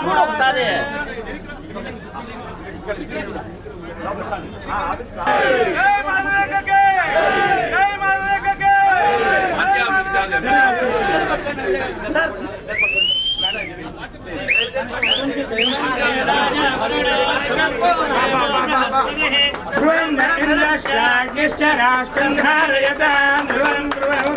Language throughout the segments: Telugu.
చూడు ఒకసారి ధ్రువం ఇంద్రశ్రాగ్నిశ్చ రాష్ట్రం ధారయత ధ్రువం ధ్రువం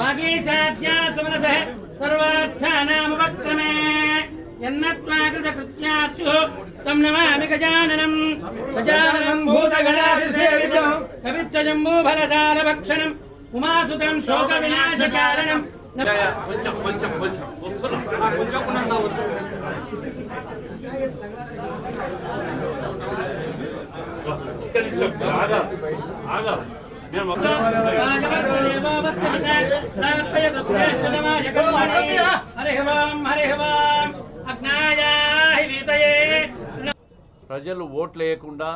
वागीशाध्यासमनसः सर्वार्थानामवत्क्रमे यन्नत्वाकृतकृत्या स्युः तं नमामि गजाननम् गजाननम् भूतगणाधिसेवितम् कवित्वजम्बूफलसारभक्षणम्। उमासुतम् शोकविनाशकारणम्। కొంచెం కొంచెం కొంచెం. వస్తున్నాం. కొంచెం ఒక్క నిమిషం అజ్ఞాయాహి వీతయే ప్రజలు ఓట్లు వేయకుండా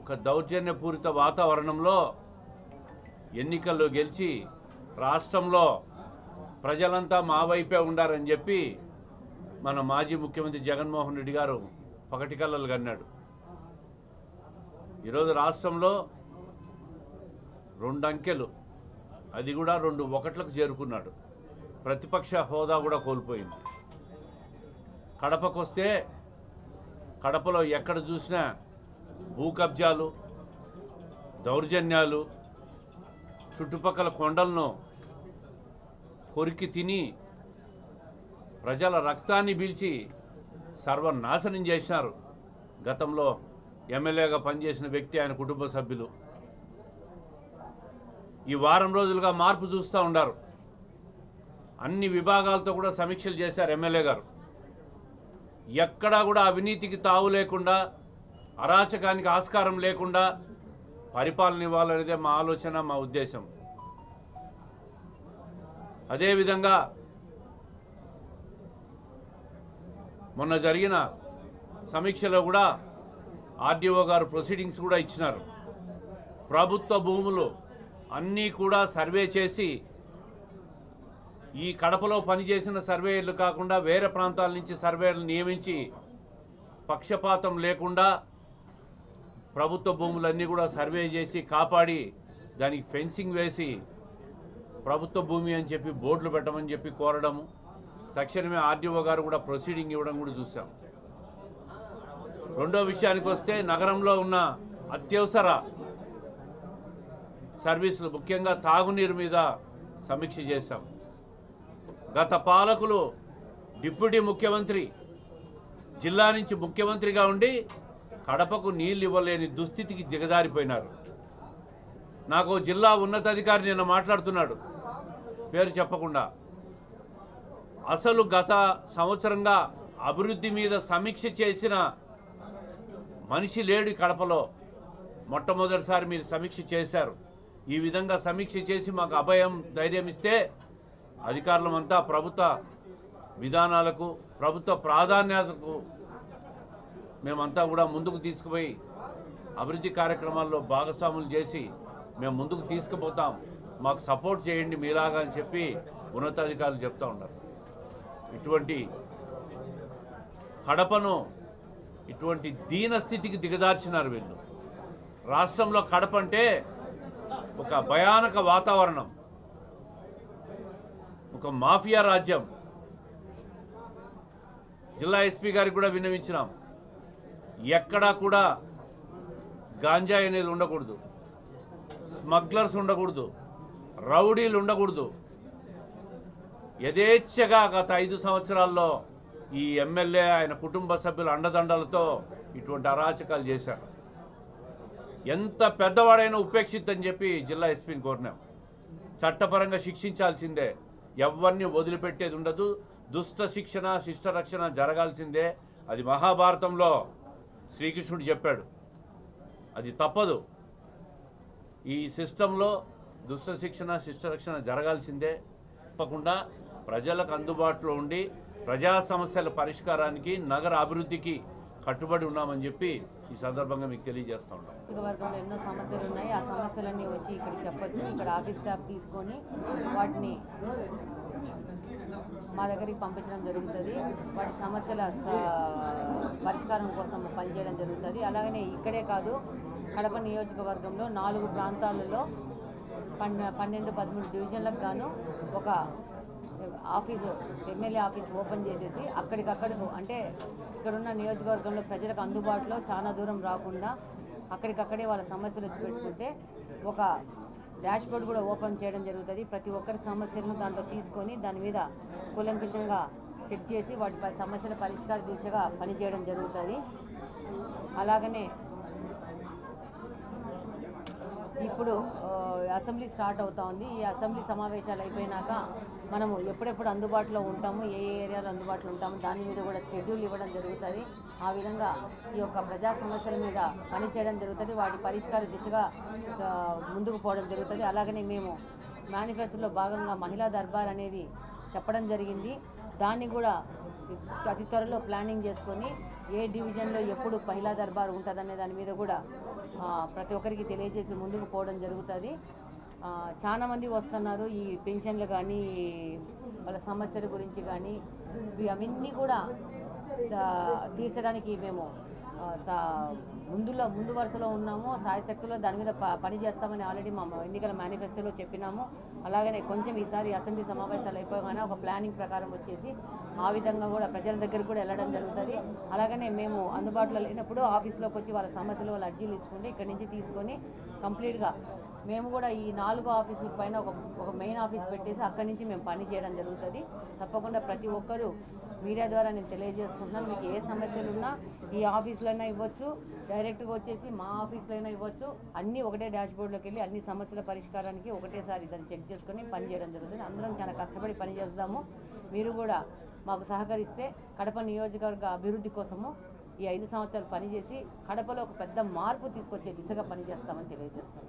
ఒక దౌర్జన్యపూరిత వాతావరణంలో ఎన్నికల్లో గెలిచి రాష్ట్రంలో ప్రజలంతా మా వైపే ఉండారని చెప్పి మన మాజీ ముఖ్యమంత్రి జగన్మోహన్ రెడ్డి గారు పగటి కళ్ళలు కన్నాడు. ఈరోజు రాష్ట్రంలో రెండు అంకెలు అది కూడా రెండు ఒకట్లకు చేరుకున్నాడు. ప్రతిపక్ష హోదా కూడా కోల్పోయింది. కడపకు వస్తే కడపలో ఎక్కడ చూసినా భూ కబ్జాలు దౌర్జన్యాలు చుట్టుపక్కల కొండలను కొరికి తిని ప్రజల రక్తాన్ని పీల్చి సర్వనాశనం చేసినారు గతంలో ఎమ్మెల్యేగా పనిచేసిన వ్యక్తి ఆయన కుటుంబ సభ్యులు. ఈ వారం రోజులుగా మార్పు చూస్తూ ఉన్నారు అన్ని విభాగాలతో కూడా సమీక్షలు చేశారు ఎమ్మెల్యే గారు. ఎక్కడా కూడా అవినీతికి తావు లేకుండా అరాచకానికి ఆస్కారం లేకుండా పరిపాలన ఇవ్వాలనేదే మా ఆలోచన మా ఉద్దేశం. అదేవిధంగా మొన్న జరిగిన సమీక్షలో కూడా ఆర్డీఓ గారు ప్రొసీడింగ్స్ కూడా ఇచ్చినారు. ప్రభుత్వ భూములు అన్నీ కూడా సర్వే చేసి ఈ కడపలో పనిచేసిన సర్వేయర్లు కాకుండా వేరే ప్రాంతాల నుంచి సర్వేయర్లు నియమించి పక్షపాతం లేకుండా ప్రభుత్వ భూములన్నీ కూడా సర్వే చేసి కాపాడి దానికి ఫెన్సింగ్ వేసి ప్రభుత్వ భూమి అని చెప్పి బోర్డులు పెట్టమని చెప్పి కోరడము. తక్షణమే ఆర్డీఓ గారు కూడా ప్రొసీడింగ్ ఇవ్వడం కూడా చూసాం. రెండో విషయానికి వస్తే నగరంలో ఉన్న అత్యవసర సర్వీసులు ముఖ్యంగా తాగునీరు మీద సమీక్ష చేశాం. గత పాలకులు డిప్యూటీ ముఖ్యమంత్రి జిల్లా నుంచి ముఖ్యమంత్రిగా ఉండి కడపకు నీళ్ళు ఇవ్వలేని దుస్థితికి దిగజారిపోయినారు. నాకు జిల్లా ఉన్నతాధికారి నిన్న మాట్లాడుతున్నాడు. పేరు చెప్పకుండా. అసలు గత సంవత్సరంగా అభివృద్ధి మీద సమీక్ష చేసిన మనిషి లేడు కడపలో. మొట్టమొదటిసారి మీరు సమీక్ష చేశారు. ఈ విధంగా సమీక్ష చేసి మాకు అభయం ధైర్యం ఇస్తే అధికారులమంతా ప్రభుత్వ విధానాలకు ప్రభుత్వ ప్రాధాన్యతకు మేమంతా కూడా ముందుకు తీసుకుపోయి అభివృద్ధి కార్యక్రమాల్లో భాగస్వాములు చేసి మేము ముందుకు తీసుకుపోతాం. మాకు సపోర్ట్ చేయండి మీలాగా అని చెప్పి ఉన్నతాధికారులు చెప్తా ఉన్నారు. ఇటువంటి కడపను ఇటువంటి దీన స్థితికి దిగదార్చినారు వీళ్ళు. రాష్ట్రంలో కడప అంటే ఒక భయానక వాతావరణం. ఒక మాఫియా రాజ్యం. జిల్లా ఎస్పీ గారికి కూడా విన్నవించినాం. ఎక్కడా కూడా గాంజాయి అనేది ఉండకూడదు. స్మగ్లర్స్ ఉండకూడదు. రౌడీలు ఉండకూడదు. యథేచ్ఛగా గత ఐదు సంవత్సరాల్లో ఈ ఎమ్మెల్యే ఆయన కుటుంబ సభ్యుల అండదండలతో ఇటువంటి అరాచకాలు చేశారు. ఎంత పెద్దవాడైనా ఉపేక్షితని చెప్పి జిల్లా ఎస్పీని కోరినాం. చట్టపరంగా శిక్షించాల్సిందే. ఎవరిని వదిలిపెట్టేది ఉండదు. దుష్ట శిక్షణ శిష్ట రక్షణ జరగాల్సిందే. అది మహాభారతంలో శ్రీకృష్ణుడు చెప్పాడు. అది తప్పదు. ఈ సిస్టంలో దుష్ట శిక్షణ శిష్ట రక్షణ జరగాల్సిందే. తప్పకుండా ప్రజలకు అందుబాటులో ఉండి ప్రజా సమస్యల పరిష్కారానికి నగర అభివృద్ధికి కట్టుబడి ఉన్నామని చెప్పి ఈ సందర్భంగా మీకు తెలియజేస్తా ఉంటాం నియోజకవర్గంలో ఎన్నో సమస్యలు ఉన్నాయి. ఆ సమస్యలన్నీ వచ్చి ఇక్కడ చెప్పొచ్చు. ఇక్కడ ఆఫీస్ స్టాఫ్ తీసుకొని వాటిని మా దగ్గరికి పంపించడం జరుగుతుంది. వాటి సమస్యల పరిష్కారం కోసం పనిచేయడం జరుగుతుంది. అలాగనే ఇక్కడే కాదు కడప నియోజకవర్గంలో నాలుగు ప్రాంతాలలో పన్నెండు పదమూడు డివిజన్లకు గాను ఒక ఆఫీసు ఎమ్మెల్యే ఆఫీస్ ఓపెన్ చేసేసి అక్కడికక్కడకు అంటే ఇక్కడున్న నియోజకవర్గంలో ప్రజలకు అందుబాటులో చాలా దూరం రాకుండా అక్కడికక్కడే వాళ్ళ సమస్యలు వచ్చి పెట్టుకుంటే ఒక డాష్ బోర్డ్ కూడా ఓపెన్ చేయడం జరుగుతుంది. ప్రతి ఒక్కరి సమస్యలను దాంట్లో తీసుకొని దాని మీద కూలంకుషంగా చెక్ చేసి వాటి సమస్యల పరిష్కార దిశగా పనిచేయడం జరుగుతుంది. అలాగనే ఇప్పుడు అసెంబ్లీ స్టార్ట్ అవుతా ఉంది. ఈ అసెంబ్లీ సమావేశాలు అయిపోయినాక మనము ఎప్పుడెప్పుడు అందుబాటులో ఉంటాము ఏ ఏరియాలో అందుబాటులో ఉంటాము దాని మీద కూడా స్కెడ్యూల్ ఇవ్వడం జరుగుతుంది. ఆ విధంగా ఈ యొక్క ప్రజా సమస్యల మీద పనిచేయడం జరుగుతుంది. వాటి పరిష్కార దిశగా ముందుకు పోవడం జరుగుతుంది. అలాగనే మేము మేనిఫెస్టోలో భాగంగా మహిళా దర్బార్ అనేది చెప్పడం జరిగింది. దాన్ని కూడా అతి త్వరలో ప్లానింగ్ చేసుకొని ఏ డివిజన్లో ఎప్పుడు మహిళా దర్బార్ ఉంటుందనే దాని మీద కూడా ప్రతి ఒక్కరికి తెలియజేసి ముందుకు పోవడం జరుగుతుంది. చాలామంది వస్తున్నారు ఈ పెన్షన్లు కానీ వాళ్ళ సమస్యల గురించి కానీ ఇవి అవన్నీ కూడా తీర్చడానికి మేము సా ముందులో ముందు వరుసలో ఉన్నాము. సాయశక్తిలో దాని మీద ప పని చేస్తామని ఆల్రెడీ మా ఎన్నికల మేనిఫెస్టోలో చెప్పినాము. అలాగనే కొంచెం ఈసారి అసెంబ్లీ సమావేశాలు అయిపోగానే ఒక ప్లానింగ్ ప్రకారం వచ్చేసి ఆ విధంగా కూడా ప్రజల దగ్గరికి కూడా వెళ్ళడం జరుగుతుంది. అలాగనే మేము అందుబాటులో లేనప్పుడు ఆఫీస్లోకి వచ్చి వాళ్ళ సమస్యలు వాళ్ళ అర్జీలు ఇచ్చుకుంటే ఇక్కడి నుంచి తీసుకొని కంప్లీట్గా మేము కూడా ఈ నాలుగు ఆఫీసుల పైన ఒక ఒక మెయిన్ ఆఫీస్ పెట్టేసి అక్కడి నుంచి మేము పని చేయడం జరుగుతుంది. తప్పకుండా ప్రతి ఒక్కరూ మీడియా ద్వారా నేను తెలియజేసుకుంటున్నాను. మీకు ఏ సమస్యలు ఉన్నా ఈ ఆఫీసులో అయినా ఇవ్వచ్చు డైరెక్ట్గా వచ్చేసి మా ఆఫీస్లో అయినా ఇవ్వచ్చు. అన్నీ ఒకటే డాష్ బోర్డులోకి వెళ్ళి అన్ని సమస్యల పరిష్కారానికి ఒకటేసారి దాన్ని చెక్ చేసుకొని పనిచేయడం జరుగుతుంది. అందరం చాలా కష్టపడి పని చేస్తాము. మీరు కూడా మాకు సహకరిస్తే కడప నియోజకవర్గ అభివృద్ధి కోసము ఈ ఐదు సంవత్సరాలు పనిచేసి కడపలో ఒక పెద్ద మార్పు తీసుకొచ్చే దిశగా పనిచేస్తామని తెలియజేస్తాము